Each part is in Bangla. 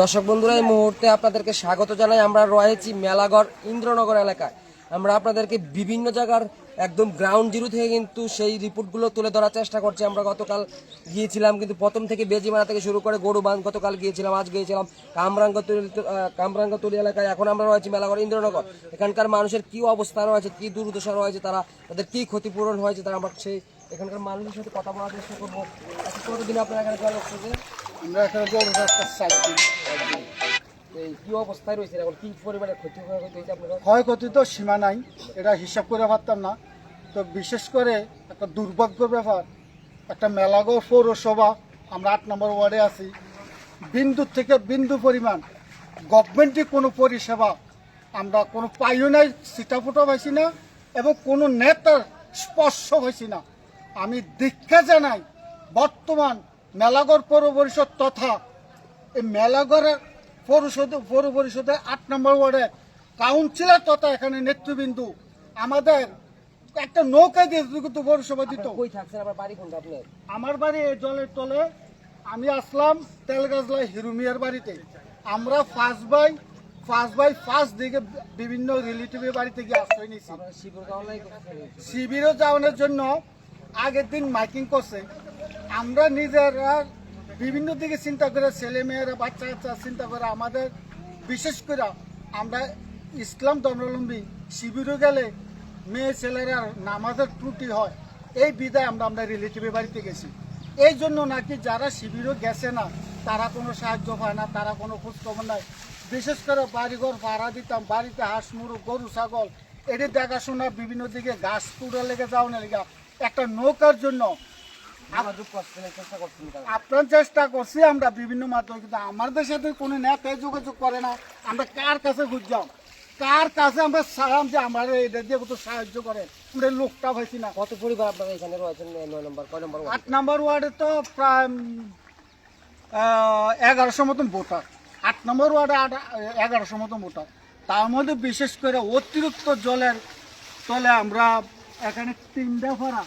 দর্শক বন্ধুরা, এই মুহূর্তে আপনাদেরকে স্বাগত জানাই। আমরা রয়েছি মেলাগড় ইন্দ্রনগর এলাকায়। আমরা আপনাদেরকে বিভিন্ন জায়গার একদম গ্রাউন্ড জিরো থেকে কিন্তু সেই রিপোর্টগুলো তুলে ধরার চেষ্টা করছি। আমরা গতকাল গিয়েছিলাম কিন্তু প্রথম থেকে বেজিমারা থেকে শুরু করে গরু বাঁধ গতকাল গিয়েছিলাম, আজ গিয়েছিলাম কামরাঙ্গতলি কামরাঙ্গতলি এলাকায়। এখন আমরা রয়েছি মেলাগড় ইন্দ্রনগর। এখানকার মানুষের কি অবস্থা রয়েছে, কি দুর্দশা রয়েছে, তারা তাদের কি ক্ষতিপূরণ হয়েছে, তারা আমরা সেই এখানকার মানুষের সাথে কথা বলার চেষ্টা করব। কতদিন আপনারা এখানে আমরা এখানে গরু কি অবস্থায় রয়েছে এখন কি পরিমাণে ক্ষতি ক্ষয়ক্ষতি তো সীমা নাই, এটা হিসাব করে পারতাম না। তো বিশেষ করে একটা দুর্ভাগ্য ব্যাপার, একটা মেলাগড় পৌরসভা, আমরা আট নম্বর ওয়ার্ডে আছি। বিন্দু থেকে বিন্দু পরিমাণ গভর্নমেন্টের কোনো পরিষেবা আমরা কোনো পাইও নাই সিটাফুটো পাইছি না, এবং কোনো নেতার স্পর্শ হয়েছি না। আমি দীক্ষা জানাই, বর্তমান মেলাগড় পৌর পরিষদ তথা এই মেলাগড়ের পৌরসদ পৌর পরিষদের আট নম্বর ওয়ার্ডে কাউন্সিলর তথা এখানে নেতৃবৃন্দু আমাদের একটা নৌকা দিয়ে কিন্তু পৌরসভা দিত। আমার বাড়ি এই জলের তলে। আমি আসলাম তেলগাজলা হিরুমিয়ার বাড়িতে। আমরা first by first by first দিকে বিভিন্ন রিলেটিভের বাড়িতে গিয়ে আশ্রয় নিয়েছি। শিবিরও যাওয়ানোর জন্য আগের দিন মাইকিং করছে। আমরা নিজেরা বিভিন্ন দিকে চিন্তা করে ছেলে মেয়েরা বাচ্চা কাচ্চা চিন্তা করে, আমাদের বিশেষ করে আমরা ইসলাম ধর্মাবলম্বী শিবিরও গেলে মেয়ে ছেলেরা নামাজের ত্রুটি হয়, এই বিদায় আমরা আমরা রিলেটিভের বাড়িতে গেছি। এই জন্য নাকি যারা শিবিরও গেছে না, তারা কোনো সাহায্য পায় না, তারা কোনো খোঁজখবর নাই বিশেষ করে বাড়িঘর ভাড়া দিতাম, বাড়িতে হাঁস, মুরগ, গরু, ছাগল এটি দেখাশোনা বিভিন্ন দিকে গাছ তুড়ে লেগে যাও না লেগে একটা নৌকার জন্য করছেন চেষ্টা করছি আমরা বিভিন্ন মাধ্যমে কিন্তু আমাদের সাথে কোনো নেতাই যোগাযোগ করে না। আমরা কার কাছে খুঁজলাম কার কাছে আমরা সারাম যে আমার এটা দিয়ে কত সাহায্য করে? আমরা লোকটা পাইছি না। কত পরিবার আপনারা এখানে রয়েছেন? নয় নম্বর কয় নম্বর আট নাম্বার ওয়ার্ডে তো প্রায় এগারোশো মতন ভোটার। আট নম্বর ওয়ার্ডে আট এগারোশো মতন ভোটার। তার মধ্যে বিশেষ করে অতিরিক্ত জলের তলে আমরা এখানে তিনটা ভাড়া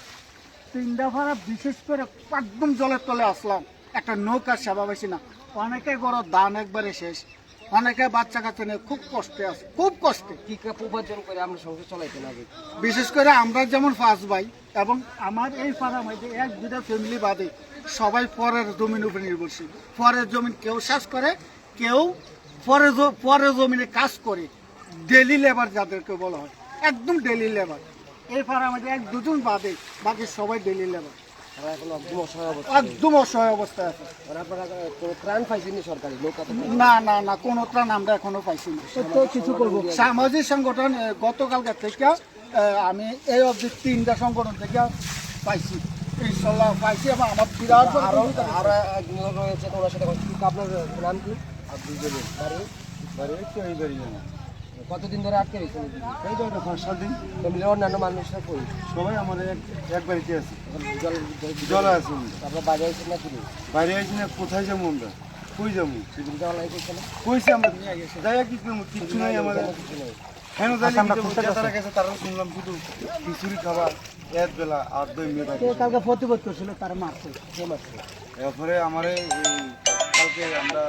তিনটা ভাড়া বিশেষ করে একদম জলের তলে আসলাম। একটা নৌকার সেবা পাইছি না। অনেকে বড় দান একবারে শেষ। অনেকে বাচ্চা কাচ্চা নিয়ে খুব কষ্টে আছে খুব কষ্টে। কি কাপ উপার্জন করে আমরা সংসার চলাইতেন আগে বিশেষ করে আমরা যেমন ফার্স্ট ভাই এবং আমার এই পাড়া মধ্যে এক দুটা ফ্যামিলি বাদে সবাই পরের জমির উপরে নির্ভরশীল। পরের জমিন কেউ চাষ করে কেউ পরে পরের জমিনে কাজ করে। ডেলি লেবার যাদেরকে বলা হয় একদম ডেলি লেবার এই পাড়া মধ্যে এক দুজন বাদে বাকি সবাই ডেলি লেবার তারা এখন একদম অসহায় অবস্থা অবস্থায় আছে। আপনারা কোনো ত্রাণ পাইছেন সরকারি? নৌকা না না না কোনো ত্রাণ আমরা এখনও পাইছি না কিছু করব। সামাজিক সংগঠন এ, গতকালকে থেকে আমি এই অবধি তিনটা সংগঠন থেকে পাইছি। ইনশাল্লাহ পাইছি এবং আমার বিরাট আরও আরও একজন রয়েছে সাথে। আপনার নাম কি? বাড়ি? বাড়ি? কতদিন ধরে আটকে এই তো পাঁচ সাত দিন। অন্যান্য মানুষরা কই? সবাই আমাদের এক এক বাড়িতে আছে। জল জল আছে আমরা। আপনার বাড়ি আছেন না কিনে বাইরে আছি না কোথায় যাব আমরা? কই যাব? শিবির গাওয়ালাই করছে না? আমরা? যাই কি করব কিচ্ছু নাই আমাদের। কেন জানি তারা গেছে তারা শুনলাম শুধু খিচুড়ি খাবার এক বেলা আর দুই মেয়ে কালকে প্রতিবাদ করছিল তারা মারছে? মাত্র এরপরে আমার এই কালকে আমরা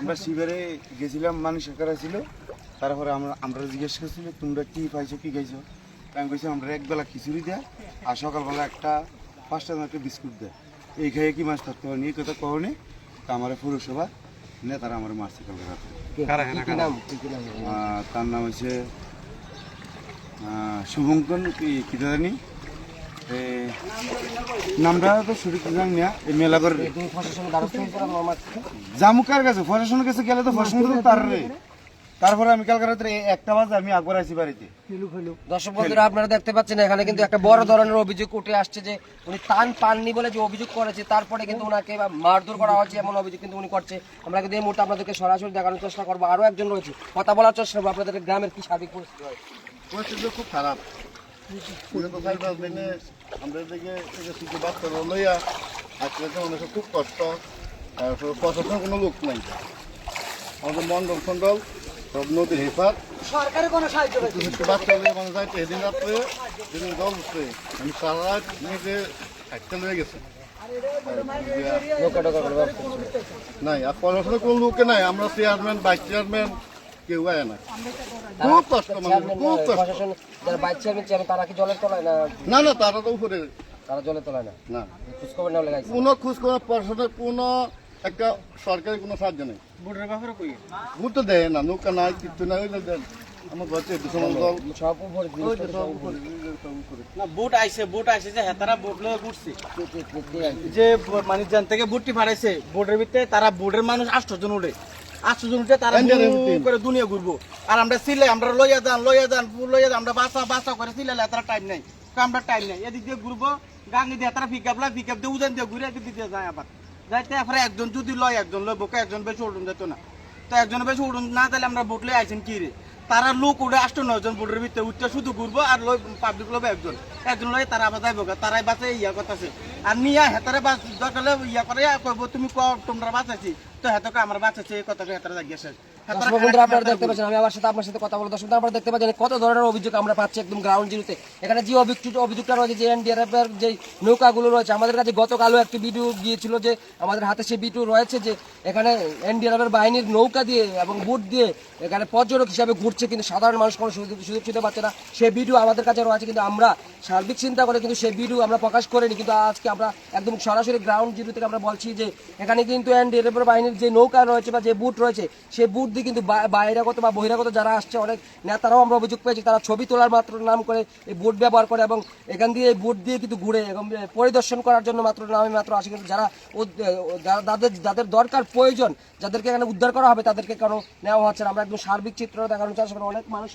আমরা শিবিরে গেছিলাম মানুষ সরকার ছিল। তারপরে আমরা আমরা জিজ্ঞেস করছিল তোমরা কি পাইছো কি খাইছো? আমি কইছি আমরা একবেলা খিচুড়ি দেয় আর সকালবেলা একটা পাঁচটা একটা বিস্কুট দেয়। এই খাইয়ে কি মাছ ধরতে পারেনি? এই কথা কহনি তা আমার পৌরসভা নেতারা আমার মারছে কালকে রাতে। নাম? আহ, তার নাম হচ্ছে আহ, শুভঙ্কর কি কি জানি? নামটা তো সঠিক জানি না এই মেলাগড় তুমি প্রশাসনের দ্বারস্থ হয়েছিল আমার মারছে জামুকার কাছে? প্রশাসনের কাছে গেলে তো প্রশাসন তো তার রে। তারপরে আমি কালকে রাত্রে একটা বাজে আমি আকবর আছি বাড়িতে। দর্শক বন্ধুরা আপনারা দেখতে পাচ্ছেন এখানে কিন্তু একটা বড় ধরনের অভিযোগ উঠে আসছে যে উনি তান পাননি বলে যে অভিযোগ করেছে তারপরে কিন্তু ওনাকে মারধর করা হয়েছে এমন অভিযোগ কিন্তু উনি করছে। আমরা কিন্তু এই মুহূর্তে আপনাদেরকে সরাসরি দেখানোর চেষ্টা করব। আরও একজন রয়েছে। কথা বলার চেষ্টা করব আপনাদের গ্রামের কি সার্বিক পরিস্থিতি হয়? পরিস্থিতি খুব খারাপ। আমরা বাচ্চারা লইয়া আজকে মানুষের খুব কষ্ট তারপর প্রশাসন কোনো লোক নাই আমাদের মন্ডল ফন্ডল সব নদীর হেফাত সরকারি কোনো সাহায্য কিছু কিছু বাচ্চা লইয়া মানে যাইতে সেদিন রাত্রে যেদিন জল উঠছে আমি সারা রাত নিজে হাঁটতে লয়ে গেছে। নাই আর প্রশাসনের কোনো লোকে নাই আমরা চেয়ারম্যান ভাইস চেয়ারম্যান কেউ আয় না খুব কষ্ট মানুষ খুব কষ্ট যারা বাইক চেয়ারম্যান চেয়ারম্যান তারা কি জলের তলায় না না না তারা তো উপরে তারা জলের তলায় না না খোঁজখবর নেওয়া লাগাইছে কোনো খোঁজ কোনো প্রশাসনের কোনো একটা সরকারি কোনো সাহায্য নেই ভোট তো দেয় না নৌকা নাই কিছু নাই ওই দেন আমার ঘরে সব উপরে। না বুট আইছে বুট আইছে যে হেতারা বুট লয়ে ঘুরছে। যে ব- মানে জান থেকে বুটটি ফাড়াইছে বোর্ডের ভিতরে তারা বোর্ডের মানুষ আটশো জন উঠে আটশো জন উঠে তারা. করে দুনিয়া ঘুরবো। আর আমরা সিলে আমরা লইয়া যান লইয়া যান লইয়া যান আমরা বাসা বাসা করে সিলে তারা টাইম নাই। আমরা টাইম নাই। এদিক দিয়ে ঘুরবো গাঙ্গি দিয়ে তারা পিক আপ লাই পিক আপ দিয়ে উদান দিয়ে ঘুরে এদিক দিয়ে যায় আবার। যাইতে এরপরে একজন যদি লয় একজন লয় বোকে একজন বেশি উঠুন যেত না। তো একজন বেশি উঠুন না তাহলে আমরা বোট লই আইছেন কি রে? তারা লোক উঠে আষ্ট নয় জন বোটের ভিতরে উঠতে শুধু ঘুরবো আর লই পাবলিক লবে একজন। একজন লয় তারা আবার যাইব তারাই বাসে ইয়া করতেছে। আর নিয়া হেতারে বাস দরকার ইয়া করে কইব তুমি ক তোমরা বাঁচাছি তো হেতকে আমার বাঁচাছি এই কথা হেতারে জাগিয়েছে দর্শক বন্ধুরা আপনারা দেখতে পাচ্ছেন আমি আমার সাথে আপনার সাথে কথা বলে দর্শক আপনারা দেখতে পাচ্ছেন কত ধরনের অভিযোগ আমরা পাচ্ছি একদম গ্রাউন্ড জিরোতে এখানে যে অভিযোগ অভিযোগটা রয়েছে যে এনডিআরএফ এর যে নৌকাগুলো রয়েছে আমাদের কাছে গতকালও একটি ভিডিও গিয়েছিল যে আমাদের হাতে সেই ভিডিও রয়েছে যে এখানে এনডিআরএফ বাহিনীর নৌকা দিয়ে এবং বুট দিয়ে এখানে পর্যটক হিসাবে ঘুরছে কিন্তু সাধারণ মানুষ কোনো সুযোগ সুবিধা পাচ্ছে না। সেই ভিডিও আমাদের কাছে রয়েছে কিন্তু আমরা সার্বিক চিন্তা করে কিন্তু সেই ভিডিও আমরা প্রকাশ করিনি। কিন্তু আজকে আমরা একদম সরাসরি গ্রাউন্ড জিরো থেকে আমরা বলছি যে এখানে কিন্তু এনডিআরএফ এর বাহিনীর যে নৌকা রয়েছে বা যে বুট রয়েছে সেই বুট দিয়ে কিন্তু বহিরাগত বা বহিরাগত যারা আসছে, অনেক নেতারাও আমরা অভিযোগ পেয়েছি, তারা ছবি তোলার মাত্র নাম করে এই বুট ব্যবহার করে এবং এখান দিয়ে এই বুট দিয়ে কিন্তু ঘুরে এবং পরিদর্শন করার জন্য মাত্র নামে মাত্র আসে। কিন্তু যারা যাদের যাদের দরকার প্রয়োজন, যাদেরকে এখানে উদ্ধার করা হবে, তাদেরকে কেন নেওয়া হচ্ছে না? আমরা একদম সার্বিক চিত্র দেখানোর চেষ্টা করি। অনেক মানুষ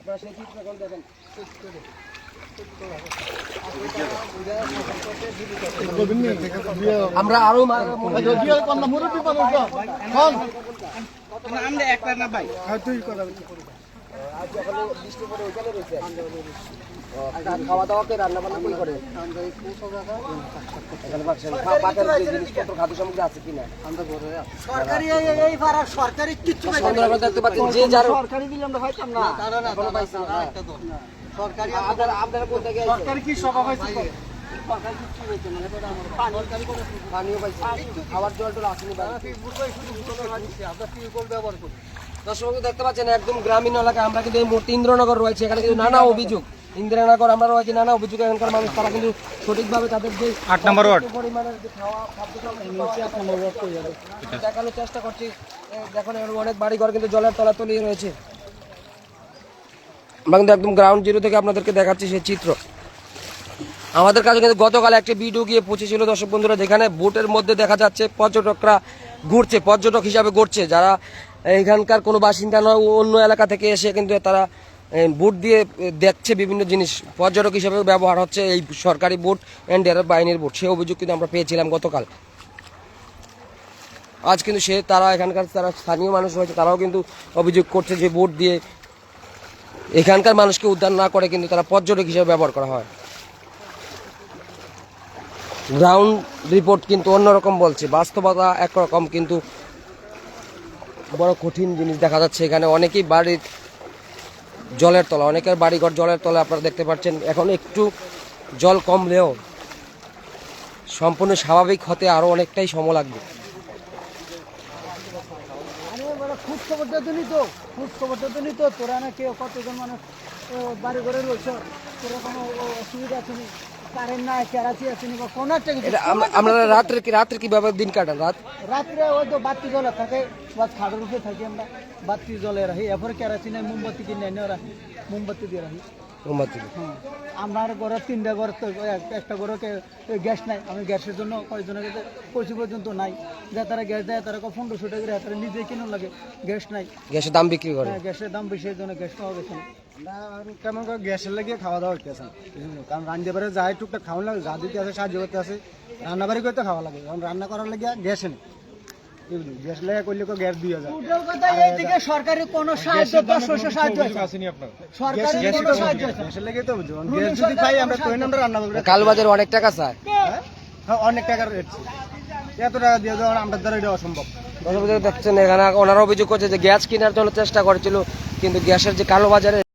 আপনারা সেই চিত্র দেখেন। আমরা আরও মুরব্বী আমরা একটা না ভাই তুই কথা খাওয়া দাওয়া কে রান্না বান্না কই করে জিনিসপত্র খাদ্য সামগ্রী আছে কিনা সরকারি এই পাড়ার সরকারি কিচ্ছু দেখতে পাচ্ছেন যে যার সরকারি দিলে আমরা পাইতাম না। সরকারি আপনারা আপনারা কোথা থেকে সরকারি কি সভা হয়েছে? তো? পানিও পাইছি খাবার জল টল আসেনি। দর্শক বন্ধু দেখতে পাচ্ছেন একদম গ্রামীণ এলাকায় আমরা কিন্তু এই মুহূর্তে ইন্দ্রনগর রয়েছে। এখানে কিন্তু নানা অভিযোগ। ইন্দ্রনগর আমরা রয়েছি নানা অভিযোগ। এখানকার মানুষ তারা কিন্তু সঠিকভাবে তাদের যে আট নম্বর ওয়ার্ড। পরিমাণের যে খাওয়া খাদ্য করে। দেখানোর চেষ্টা করছি। দেখুন অনেক বাড়ি ঘর কিন্তু জলের তলাতলি রয়েছে। আমরা কিন্তু একদম গ্রাউন্ড জিরো থেকে আপনাদেরকে দেখাচ্ছি সেই চিত্র। আমাদের কাছে কিন্তু গতকাল একটা ভিডিও গিয়ে পৌঁছেছিল। দর্শক বন্ধুরা, যেখানে বোটের মধ্যে দেখা যাচ্ছে পর্যটকরা ঘুরছে, পর্যটক হিসাবে ঘুরছে। যারা এখানকার কোনো বাসিন্দা নয় অন্য এলাকা থেকে এসে কিন্তু তারা বোট দিয়ে দেখছে বিভিন্ন জিনিস। পর্যটক হিসাবে ব্যবহার হচ্ছে এই সরকারি বুট এনডিআরএফ বাহিনীর বোট। সে অভিযোগ কিন্তু আমরা পেয়েছিলাম গতকাল। আজ কিন্তু সে, তারা এখানকার, তারা স্থানীয় মানুষ রয়েছে তারাও কিন্তু অভিযোগ করছে যে বোট দিয়ে এখানকার মানুষকে উদ্ধার না করে কিন্তু তারা পর্যটক হিসেবে ব্যবহার করা হয়। গ্রাউন্ড রিপোর্ট কিন্তু অন্যরকম বলছে। বাস্তবতা একরকম কিন্তু বড় কঠিন জিনিস দেখা যাচ্ছে। এখানে অনেকেই বাড়ির জলের তলা, অনেকের বাড়িঘর জলের তলা আপনারা দেখতে পাচ্ছেন। এখন একটু জল কমলেও সম্পূর্ণ স্বাভাবিক হতে আরও অনেকটাই সময় লাগবে আরে বড় খুব খবরটা তো খোঁজ খবরটা তো তোরা না কেউ কতজন মানুষ বাড়ি ঘরে রয়েছ তোরা কোনো অসুবিধা আছে নি কারেন্ট নাই কেরাচি আছে নি বা কোনো একটা কিছু? এটা আম- আমরা রাত্রে কি রাত্রে কীভাবে দিন কাটান রাত? রাত্রে ওই তো বাতি জ্বলে থাকে বাস খাটের উপরে থাকি আমরা বাতি জ্বলে রাখি এরপরে কেরাসিন মোমবাতি কিনে মোমবাতি দিয়ে রাখি। মোমবাতি হ্যাঁ আমার ঘরে তিনটা ঘর একটা ঘরে গ্যাস নাই। আমি গ্যাসের জন্য কয়েকজনের কাছে পঁচিশ পর্যন্ত নাই। যা তারা গ্যাস দেয় তারা পনেরোশো টাকা করে তারা নিজে কিনুন লাগে। গ্যাস নাই। গ্যাসের দাম বিক্রি করে। হ্যাঁ গ্যাসের দাম বেশি জন্য গ্যাস পাওয়া গেছে কেমন করে গ্যাসের লাগিয়ে খাওয়া দাওয়া করতে আসেন কারণ রান্না বাড়ি যাই টুকটাক খাওয়া লাগে যা দিতে আছে সাহায্য করতে আছে। রান্না বাড়ি করতে খাওয়া লাগে। কারণ রান্না করার লাগিয়ে গ্যাস নেই। গ্যাস লেগে করলে গ্যাস দিয়ে যায় এইদিকে সরকারি কোনো সাহায্য পয়সা সাহায্য আছে? সরকারি কোনো সাহায্য গ্যাসের লেগে তো গ্যাস যদি পাই আমরা তো আমরা রান্না করব কালবাজার অনেক টাকা চায়। হ্যাঁ? অনেক টাকার রেট এত টাকা দিয়ে দেওয়া আমরা দ্বারা এটা অসম্ভব। দেখছেন এখানে ওনারা অভিযোগ করছে যে গ্যাস কেনার জন্য চেষ্টা করেছিল কিন্তু গ্যাসের যে কালো বাজারে